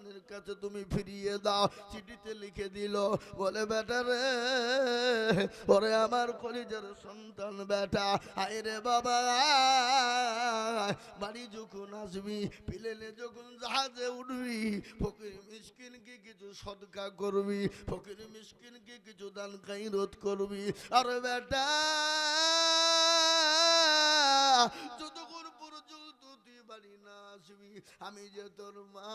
সন্তানের কাছে তুমি ফিরিয়ে দাও। চিঠিতে লিখে দিল, বলে, বেটা রে, ওরে আমার কলিজার সন্তান, বেটা। আয় রে বাবা, বাড়ি যখন আসবি পিলেলে যখন জাহাজে উঠবি, ফকির মিসকিনকে কিছু সদকা করবি, ফকির মিসকিনকে কিছু দান রোধ করবি। আরে বেটা আমি যে তোর মা,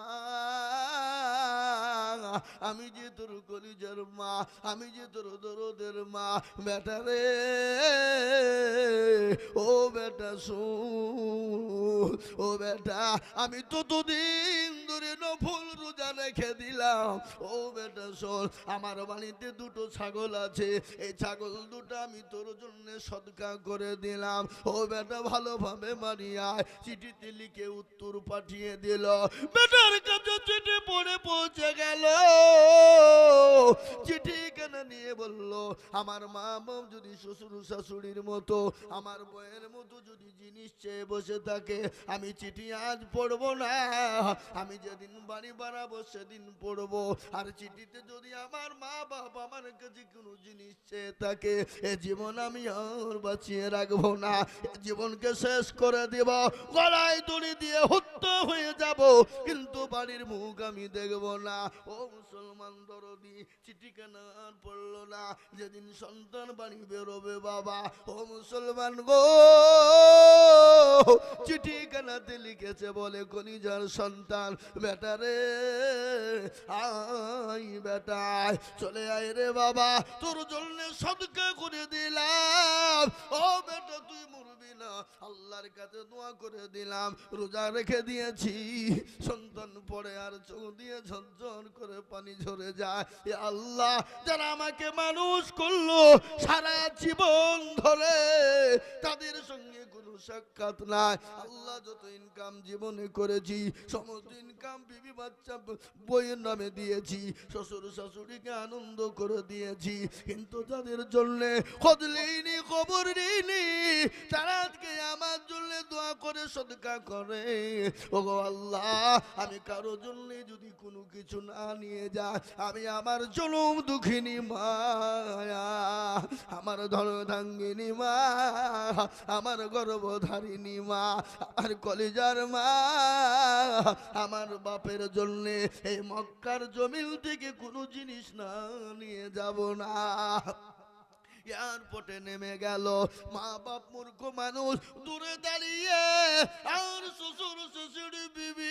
আমি যে তোর কলিজার মা, আমি যে তোর দরদের মা, বেটা রে, ও বেটা সু ও বেটা, আমি তো দুদিন ধরে নফল রেখে দিলাম। ও বেটা শোন, আমার বাড়িতে দুটো ছাগল আছে। এই ছাগল দুটো আমি তোর জন্য সদকা করে দিলাম। ও বেটা ভালোভাবে মারিয়ায় চিঠিতে লিখে উত্তর পাঠিয়ে দিল। বেটার কাছে চিঠি পড়ে পৌঁছে গেল। চিঠি কেন নিয়ে বলল, আমার মা বাপ যদি শ্বশুর শাশুড়ির মতো, আমার বয়ের মতো যদি জিনিস চেয়ে বসে থাকে, আমি চিঠি আজ পড়ব না। আমি যেদিন বাড়ি বাড়াবো সেদিন পড়ব। আর চিঠিতে যদি আমার মা বাবা আমার কাছে কোনো জিনিস চেয়ে থাকে, এ জীবন আমি আর বাঁচিয়ে রাখব না। এ জীবনকে শেষ করে দেব। গলায় দড়ি দিয়ে হত্যা হয়ে যাব। কিন্তু বাড়ির মুখ আমি দেখব না। ও মুসলমান দরদি, চিঠি কেন আর পড়ল না। যেদিন সন্তান বাড়ি বেরোবে বাবা, ও মুসলমান গো! চিঠি কেনাতে লিখেছে বলে কলিজার সন্তান, বেটা রে আই বেটা, চলে আয় রে বাবা। তোর জন্য সদকে করে দিলাম। ও বেটা, তুই মরবি আল্লাহর কাছে দোয়া করে দিলাম, রোজা রেখে দিয়েছি। সন্তান পড়ে আর চোখ দিয়ে ঝরঝর করে পানি ঝরে যায়। আল্লাহ, যারা আমাকে মানুষ করল সারা জীবন ধরে, তাদের সঙ্গে কোনো সাক্ষাৎ নাই। আল্লাহ যত ইনকাম জীবনে করেছি, সমস্ত ইনকাম বিবি বাচ্চা বইয়ের নামে দিয়েছি, শ্বশুর শাশুড়িকে আনন্দ করে দিয়েছি। কিন্তু যাদের জন্যে খোঁজ নেইনি, খবর নেইনি। তারা করে সদকা করে। ও আল্লাহ, আমি কারও জন্য যদি কোনো কিছু না নিয়ে যায় আমি আমার জনম দুঃখিনী মায়া, আমার ধনধাঙ্গিনী মা, আমার গর্ভধারিণী মা, আমার কলিজার মা, আমার বাপের জন্য এই মক্কার জমিন থেকে কোনো জিনিস না নিয়ে যাব না। এয়ারপোর্টে নেমে গেল। মা বাপ মূর্খ মানুষ দূরে দাঁড়িয়ে আর শ্বশুর শ্বশুর বিবি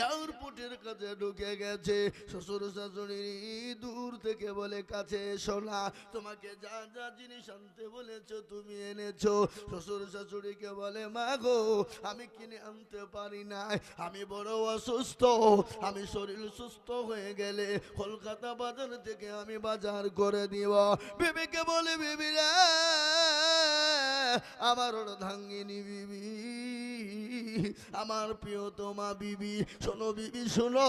এয়ারপোর্টের কাছে ঢুকে গেছে। শ্বশুর শাশুড়ি দূর থেকে বলে, কাছে এসো না, তোমাকে যা যা জিনিস আনতে বলেছ তুমি এনেছো। শ্বশুর শাশুড়িকে বলে, মা গো, আমি কিনে আনতে পারি না আমি বড় অসুস্থ, আমি শরীর সুস্থ হয়ে গেলে কলকাতা বাজার থেকে আমি বাজার করে দিব বিবিকে বলে, বিবি আমার ধাঙ্গিনী বিবি। আমার প্রিয়তমা বিবি শোনো বিবি শোনো।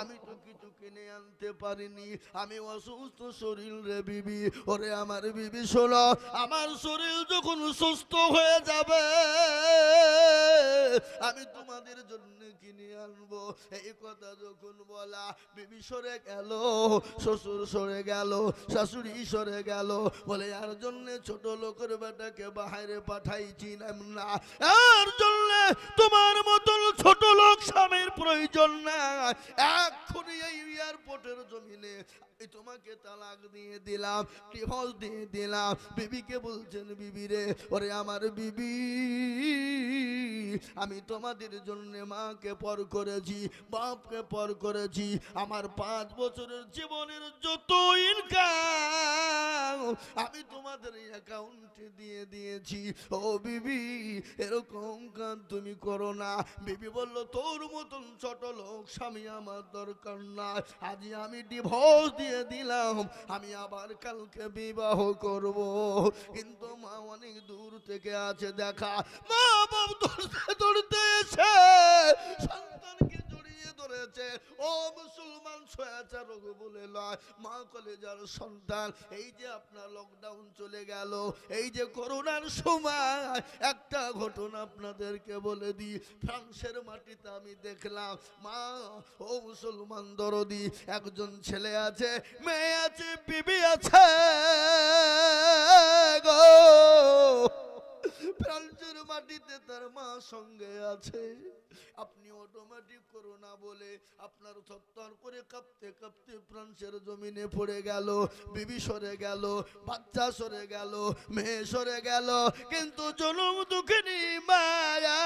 আমি তো কিনে আনতে পারিনি। আমি অসুস্থ শরীর রে বিবি। ওরে আমার বিবি, শোনো, আমার শরীর যখন সুস্থ হয়ে যাবে, আমি তোমাদের জন্য কিনে আনব। এই কথা যখন বলা, বিবি সরে গেল, শ্বশুর সরে গেল, শাশুড়ি সরে গেল। বলে আর জন্য ছোট লোকের বেটাকে বাইরে পাঠাইছিলাম না আর জন্য তোমার মতন ছোট লোক স্বামীর প্রয়োজন না এক্ষুনি এই এয়ারপোর্টের জমিনে। আমি তোমাকে তালাক দিয়ে দিলাম, ডিভোর্স দিয়ে দিলাম। বিবিকে বলছেন, বিবি রে, ওরে আমার বিবি। আমি তোমাদের জন্য মাকে পর করেছি, বাপকে পর করেছি। আমার পাঁচ বছরের জীবনের যত ইনকাম আমি তোমাদের অ্যাকাউন্টে দিয়ে দিয়েছি। ও বিবি, এরকম কাজ তুমি করো না। বিবি বলল, তোর মতন ছোট লোক স্বামী আমার দরকার না। আজ আমি ডিভোর্স দিয়ে দিলাম। আমি আবার কালকে বিবাহ করব। কিন্তু মা অনেক দূর থেকে আছে, দেখা। মা বাপ সন্তানকে জড়িয়ে ধরে করেছে ও বলে মা সন্তান, এই যে আপনার লকডাউন চলে গেল, এই যে করোনার সময়, একটা ঘটনা আপনাদেরকে বলে দিই। ফ্রান্সের মাটিতে আমি দেখলাম, মা, ও মুসলমান দরদি, একজন ছেলে আছে, মেয়ে আছে, বিবি আছে গো। ফ্রান্সের মাটিতে তার মা সঙ্গে আছে। আপনি অটোমেটিক করোনা বলে আপনার থরথর করে কাঁপতে কাঁপতে ফ্রান্সের জমিনে পড়ে গেল, বিবি সরে গেল, বাচ্চা সরে গেল, মেয়ে সরে গেল, কিন্তু জনম দুঃখিনী মায়া।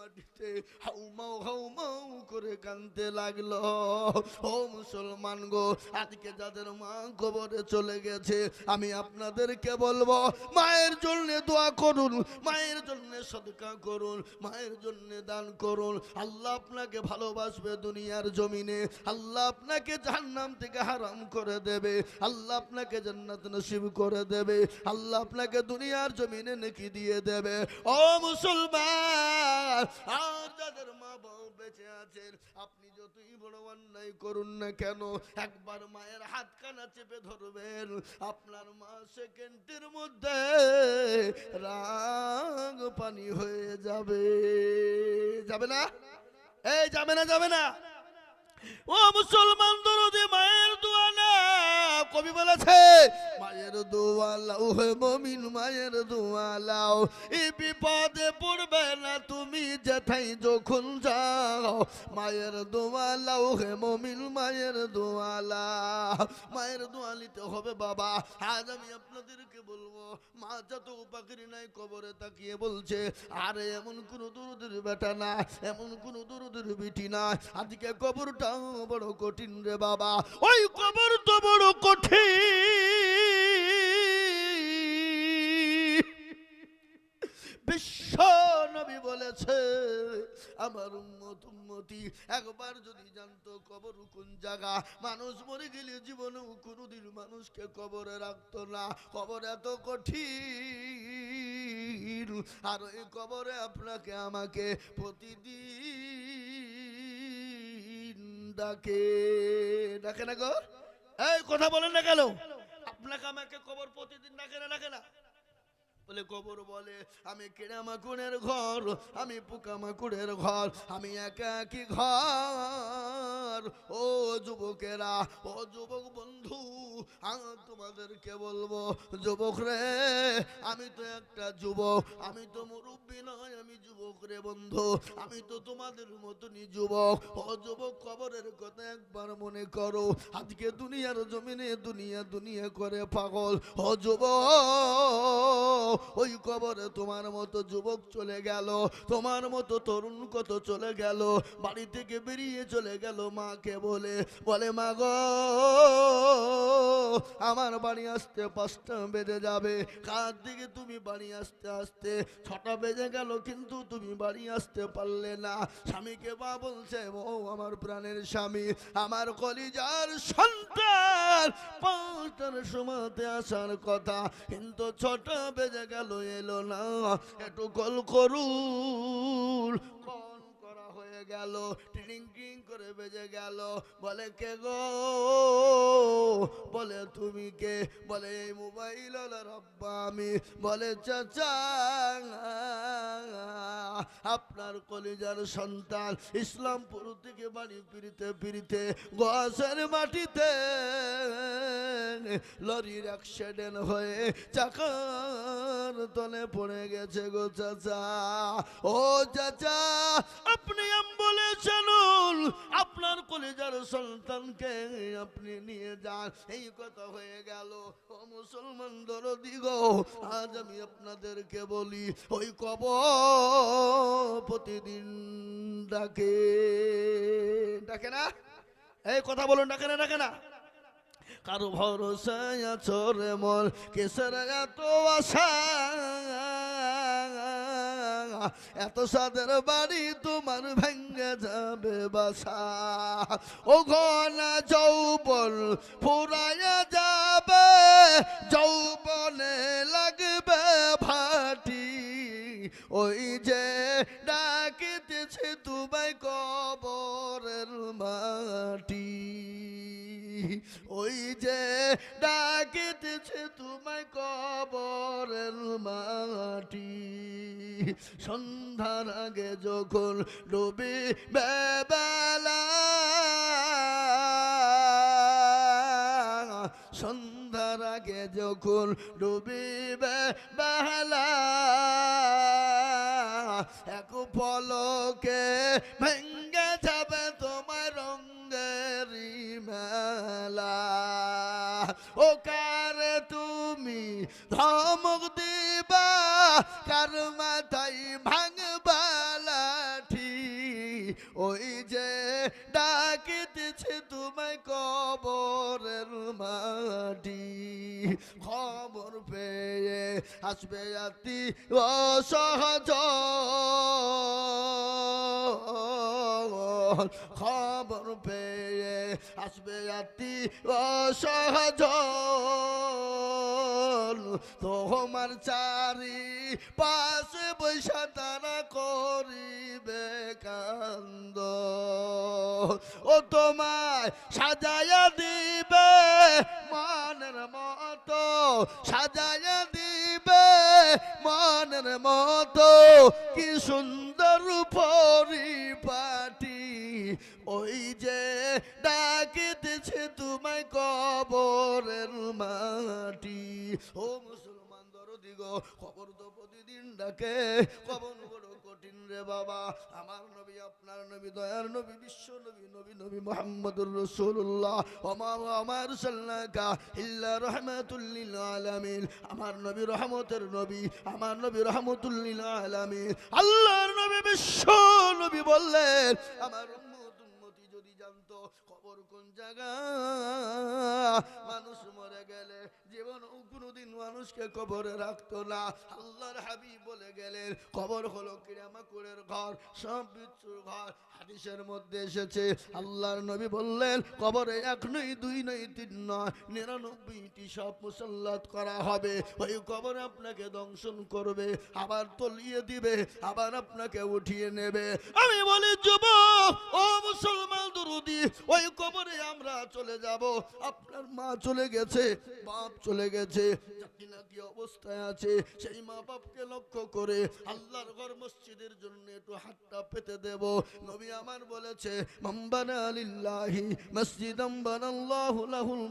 মাটিতে হাউমাউ হাউমাউ করে কানতে লাগল। ও মুসলমান গো, আজকে যাদের মা কবরে চলে গেছে, আমি আপনাদেরকে বলব, মায়ের জন্য দোয়া করুন, মায়ের জন্য সদকা করুন, মায়ের জন্য দান করুন। আল্লাহ আপনাকে ভালোবাসবে দুনিয়ার জমিনে, আল্লাহ আপনাকে জাহান্নাম থেকে হারাম করে দেবে, আল্লাহ আপনাকে জান্নাত নসিব করে দেবে, আল্লাহ আপনাকে দুনিয়ার জমিনে নেকি দিয়ে দেবে। ও মুসলমান আর যাদের মা বাবা বেঁচে আছেন, আপনি যতই বড় অন্যায় করুন না কেন, একবার মায়ের হাত কানা চেপে ধরবেন। আপনার মা সেকেন্ডের মধ্যে রাগ পানি হয়ে যাবে। যাবে না? এই, যাবে না যাবে না। ও মুসলমান দরদে মায়ের দোয়া না। কবি বলেছে, মায়ের দোয়া লাও হে মমিন, মায়ের দোয়া লাও। এই বিপদে পড়বে না তুমি যেথাই যখন যাও। মায়ের দোয়া লাও হে মমিন, মায়ের দোয়া লাও। মায়ের দোয়া নিতে হবে বাবা। আজ আমি আপনাদেরকে বলব, মা যত পাখির নাই কবরে তাকিয়ে বলছে, আরে এমন কোন দুরুদের বেটা না, এমন কোন দুরুদের বিটি না। আজকে কবরটা বড় কঠিন রে বাবা। ওই কবর তো বড় কঠিন। বিশ্ব নবী বলেছে আমার উম্মত উম্মতি একবার যদি জানতো কবর কোন জায়গা মানুষ মরে গেলে জীবনেও কোনোদিন মানুষকে কবরে রাখতো না। কবর এত কঠিন। আর এই কবরে আপনাকে আমাকে প্রতিদিন ডাকে ডাকে না গো? এই, কথা বলেন না কেন? আপনাকে আমাকে খবর প্রতিদিন ডাকে না ডাকে না। বলে কবর বলে, আমি কেড়ামাকুড়ের ঘর, আমি পোকামাকুড়ের ঘর, আমি একা একই ঘর। ও যুবকেরা, ও যুবক বন্ধু তোমাদেরকে বলব, যুবক রে, আমি তো একটা যুবক, আমি তো মুরব্বী নয়, আমি যুবক রে বন্ধু, আমি তো তোমাদের মতনই যুবক। ও যুবক, কবরের কথা একবার মনে করো, আজকে দুনিয়ার জমিনে দুনিয়া দুনিয়া করে পাগল। ও যুবক ওই কবরে তোমার মতো যুবক চলে গেল, তোমার মতো তরুণ কত চলে গেল, বাড়ি থেকে বেরিয়ে চলে গেল মাকে বলে বলে, মা গো, আমার বাড়ি আসতে পাঁচটা বেজে যাবে, কার দিকে তুমি বাড়ি আসতে আসতে? ছটা বেজে গেল, কিন্তু তুমি বাড়ি আসতে পারলে না। স্বামীকে বা বলছে, ও আমার প্রাণের স্বামী, আমার কলিজার সন্তান, পাঁচটার সময়তে আসার কথা, কিন্তু ছটা বেজে গেল এলো না একটু কল করুন। গেল টিং টিং করে বেজে গেল। বলে, কে গো? বলে, তুমি কে? বলে, এই মোবাইল রব্বা আমি। বলে, চাচা আপনার কলিজার সন্তান ইসলামপুর থেকে বাড়ি ফিরিতে ফিরিতে গাছের মাটিতে লরির অ্যাক্সিডেন্ট হয়ে চাকার তলে পড়ে গেছে গো চাচা। ও চাচা, আপনি আনুন আপনার কলেজার সন্তানকে আপনি নিয়ে যান। এই কথা হয়ে গেল। ও মুসলমান দরদি গো, আজ আমি আপনাদেরকে বলি, ওই কব প্রতিদিন ডাকে। ডাকে না? এই কথা বলুন, ডাকে না ডাকে না? কারও ভরসায় আছো রে মন, কেসের এত আশা? এত সাদের বাড়ি তোমার ভেঙ্গে যাবে বাসা। ও ঘনা যৌবন ফুরাইয়া যাবে, যৌবনে লাগবে ভাটি। ওই যে ডাকিতেছে তোমায় কবরের মাটি ওই যে ডাকিতেছে তোমায় কবরের মাটি। সন্ধ্যার আগে যখন ডুবি বেলা সন্ধ্যার আগে যখন ডুবিবে বেলা এক পলকে ভেঙ্গে ও কার তুমি ধমক দিবা, কার মাথায় ভাঙবা লাঠি? ওই যে ডাকিতেছে তোমায় কবরের মাটি। খবর পেয়ে আসবে আতি অসহজ। খবর পেয়ে আসবে আতি অসহজ তোমার চারি পাশে বৈশা তারা করিবে কান্দ। ও তোমায় সাজায়া দিবে মনের মতো, সাজায়া দিবে মনের মতো। কি সুন্দর পরিপাটি ওই যে ডাকিতেছে তোমায় কবরের মাটি। ও মুসলমান দরদি গো, খবর তো প্রতিদিন ডাকে। কবর বড় কঠিন রে বাবা। আমার নবী, আপনার নবী, দয়ার নবী, বিশ্ব নবী নবী নবী মোহাম্মদুর রসুল্লাহ আমার আমার সাল্লাকা ইল্লা রহমাতুল্লিল আলামিন। আমার নবী রহমতের নবী, আমার নবী রহমতুল্লিল আলামিন। আল্লাহর নবী বিশ্ব নবী বললেন, আমার মানুষ মরে গেলে জীবন কোনোদিন মানুষকে কবরে রাখতো না। আল্লাহর হাবি বলে গেলেন, কবর হলো কিরামাকুরের ঘর, সব বিচ্ছুর ঘর। হাদিসের মধ্যে এসেছে, আল্লাহর নবী বললেন, কবরে এক নই দুই নই তিন নয়, নিরানব্বইটি সব মুসল্লাত করা হবে। ওই কবর আপনাকে দংশন করবে, আবার তলিয়ে দিবে, আবার আপনাকে উঠিয়ে নেবে। আমি বলি যুব ও মুসলমান দুরুদি, ওই কবরে আমরা চলে যাব। আপনার মা চলে গেছে, বাপ চলে গেছে, জাতি নাতি অবস্থায় আছে, সেই মা বাপকে লক্ষ্য করে আল্লাহর ঘর মসজিদের জন্য একটু হাতটা পেতে দেব। নবী আমার বলেছে মসজিদাম বানাল্লাহু লাহুল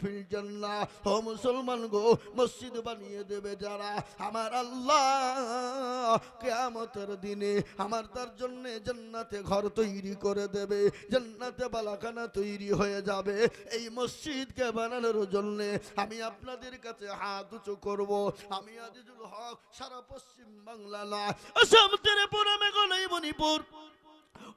ফিল জান্নাহ। মুসলমান গো, মসজিদ বানিয়ে দেবে যারা। আমার আল্লাহ কিয়ামতের দিনে আমার তার জন্য জান্নাতে ঘর তৈরি করে দেবে, জান্নাতে বালাখানা তৈরি হয়ে যাবে। এই মসজিদকে বানানোর জন্য আমি আপনাদের কাছে হাত উঁচু করব। আমি আজিজুল হক, সারা পশ্চিম বাংলা না, আসাম, ত্রিপুরা, মেঘালয়, মণিপুর।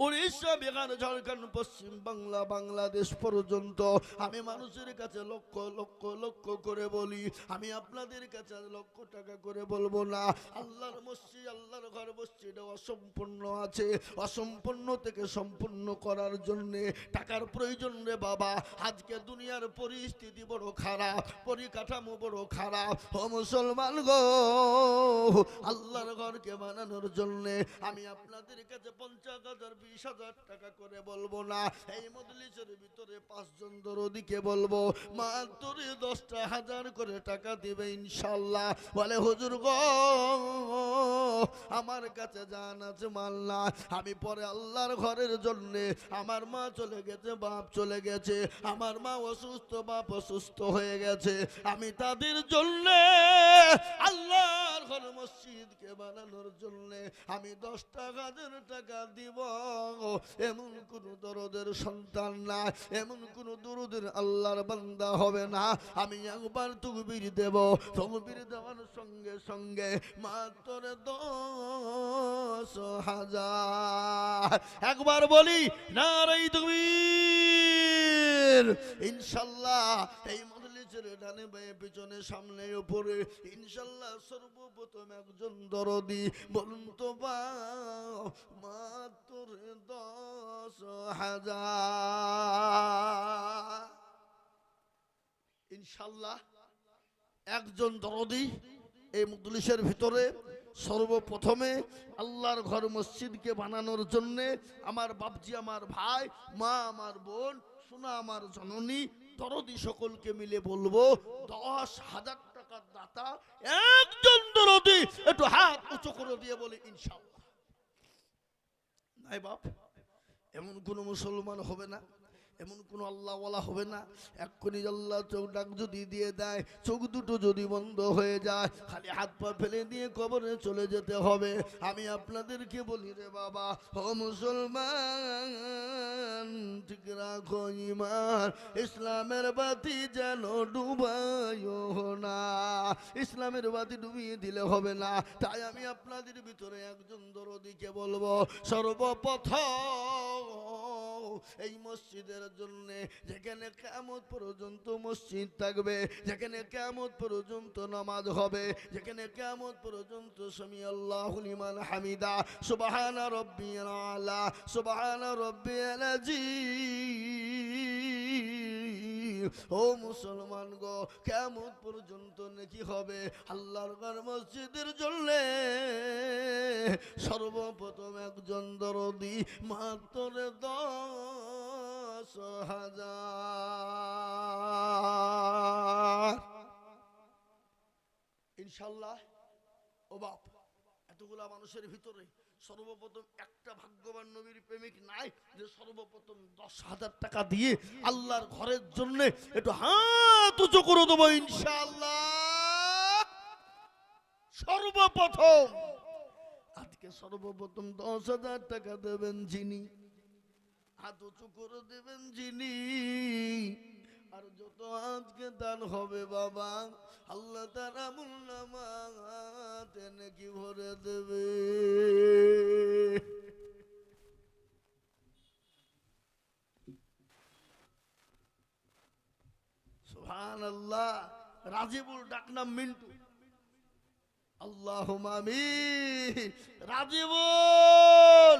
উড়িষ্যা, বিহার, ঝাড়খণ্ড, পশ্চিম বাংলা, বাংলাদেশ পর্যন্ত আমি মানুষের কাছে লক্ষ লক্ষ লক্ষ করে বলি, আমি আপনাদের কাছে লক্ষ টাকা করে বলব না। আল্লাহর মসজিদ, আল্লাহর ঘর মসজিদ অসম্পূর্ণ আছে। অসম্পূর্ণ থেকে সম্পূর্ণ করার জন্য টাকার প্রয়োজন রে বাবা। আজকে দুনিয়ার পরিস্থিতি বড় খারাপ, পরিকাঠামো বড় খারাপ। ও মুসলমান গো, আল্লাহর ঘরকে বানানোর জন্য আমি আপনাদের কাছে পঞ্চাশ হাজার বিশ হাজার টাকা করে বলব না। এই মজলিসের ভিতরে পাঁচজন বলব দশটা হাজার করে টাকা দিবে ইনশাল্লাহ। বলে, হুজুর আমার কাছে জান আছে মাল না। আমি পরে আল্লাহর ঘরের জন্য আমার মা চলে গেছে, বাপ চলে গেছে। আমার মা অসুস্থ, বাপ অসুস্থ হয়ে গেছে। আমি তাদের জন্য আল্লাহর ঘর মসজিদকে বানানোর জন্য আমি দশটা হাজার টাকা দিব। এমন কোন দরদের সন্তান না, এমন কোন দরদের আল্লাহর বান্দা হবে না। আমি একবার তকবির দেব, তকবির দেওয়ার সঙ্গে সঙ্গে মাত্র দশ হাজার। একবার বলি নারাই তকবির। ইনশাল্লাহ এই মজলিসের ডানে বায়ে পিছনে, সামনে, উপরে, ইনশাল্লাহ সর্বপ্রথম একজন দরদি। বলুন তো মাত্র দশ হাজার। ইনশাল্লাহ একজন দরদি এই মজলিসের ভিতরে সর্বপ্রথমে আল্লাহর ঘর মসজিদকে বানানোর জন্যে আমার বাপজি, আমার ভাই, মা, আমার বোন সোনা আমার জননী, দরদি সকলকে মিলে বলব, দশ হাজার টাকার দাতা, একজন দরদি একটু হাত উঁচু করে দিয়ে বলে, ইনশাল্লাহ। নাই বাপ, এমন কোনো মুসলমান হবে না। এমন কোনো আল্লাহওয়ালা হবে না। এক্ষুনি আল্লাহ চোখ ডাক যদি দিয়ে দেয়, চোখ দুটো যদি বন্ধ হয়ে যায়, খালি হাত পা ফেলে দিয়ে কবরে চলে যেতে হবে। আমি আপনাদেরকে বলি রে বাবা, ও মুসলমান, ঠিক রাখো ইমান ইসলামের বাতি যেন ডুবাইও না। ইসলামের বাতি ডুবিয়ে দিলে হবে না। তাই আমি আপনাদের ভিতরে একজন দরদিকে বলব, সর্বপ্রথম এই মসজিদের জন্য, যেখানে কামত পর্যন্ত মসজিদ থাকবে, যেখানে কেমন পর্যন্ত নামাজ হবে, যেখানে কেমন পর্যন্ত সমি আল্লাহলিমান হামিদা, সুবাহানা রব্বি আলা, সুবাহানা রব্বি আলাজি ও মুসলমান গো কেমন পর্যন্ত নাকি হবে আল্লাহর ঘর মসজিদের জন্য। সর্বপ্রথম একজন দরদি মাত্র দশ হাজার। ইনশাল্লাহ, ও বাপ, এতগুলা মানুষের ভিতরে সর্বপ্রথম একটা ভাগ্যবান নবীর প্রেমিক নাই যে সর্বপ্রথম দশ হাজার টাকা দিয়ে আল্লাহর ঘরের জন্য একটু হাত উঁচু করে দেবো ইনশাল্লাহ। সর্বপ্রথম, আজকে সর্বপ্রথম দশ হাজার টাকা দেবেন যিনি হাত উঁচু করে দেবেন যিনি। আর যত আজকে দান হবে বাবা, আল্লাহ তার তারা মুল্লামাতে নাকি ভরে দেবে? সুবহান আল্লাহ রাজিবুল ডাকনাম মিন্টু। আল্লাহ মামি রাজিবুল!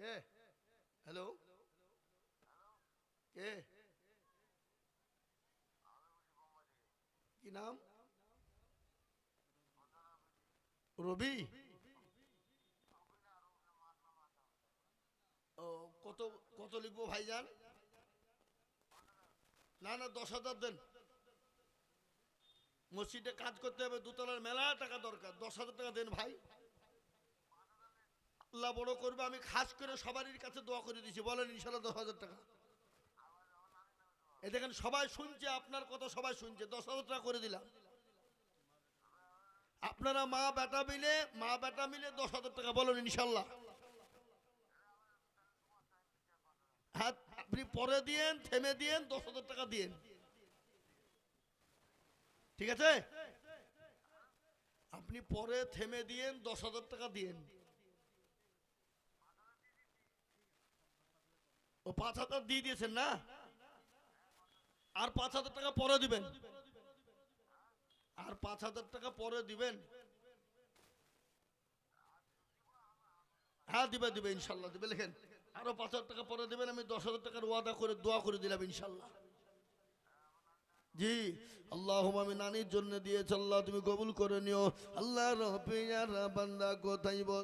কে হ্যালো কে কি নাম রবি ও, কত কত লিখব ভাইজান? না না, দশ হাজার দেন। মসজিদে কাজ করতে হবে, দুতলার মেলা, টাকা দরকার। দশ হাজার টাকা দেন ভাই। আল্লাহ বড় করবে, আমি খাস করে সবারই কাছে দোয়া করে দিয়েছি। বলেন ইনশাল্লাহ দশ হাজার টাকা। এ দেখেন, সবাই শুনছে, আপনার কথা সবাই শুনছে। দশ হাজার টাকা করে দিলাম। আপনারা মা বেটা মিলে, মা বেটা মিলে দশ হাজার টাকা বলেন ইনশাল্লাহ হ্যাঁ আপনি পরে দিয়েন, থেমে দিয়েন, দশ হাজার টাকা দিয়েন। ঠিক আছে? আপনি পরে থেমে দিয়েন, দশ হাজার টাকা দিয়েন। ও পাঁচ হাজার দিয়ে দিয়েছেন না? আর পাঁচ হাজার টাকা পরে দিবেন। আর পাঁচ হাজার টাকা পরে দিবেন। হ্যাঁ দিবে দিবে, ইনশাল্লাহ, দিবে, লেখেন। আরও পাঁচ হাজার টাকা পরে দিবেন, আমি দশ হাজার টাকার ওয়াদা করে, দোয়া করে দিলাম, ইনশাল্লাহ। জি আল্লাহ আমি নানির জন্য দিয়েছ, আল্লাহ, তুমি কবুল করে নিও। আল্লাহ রহপিয়ার বান্দা, কোথায় বস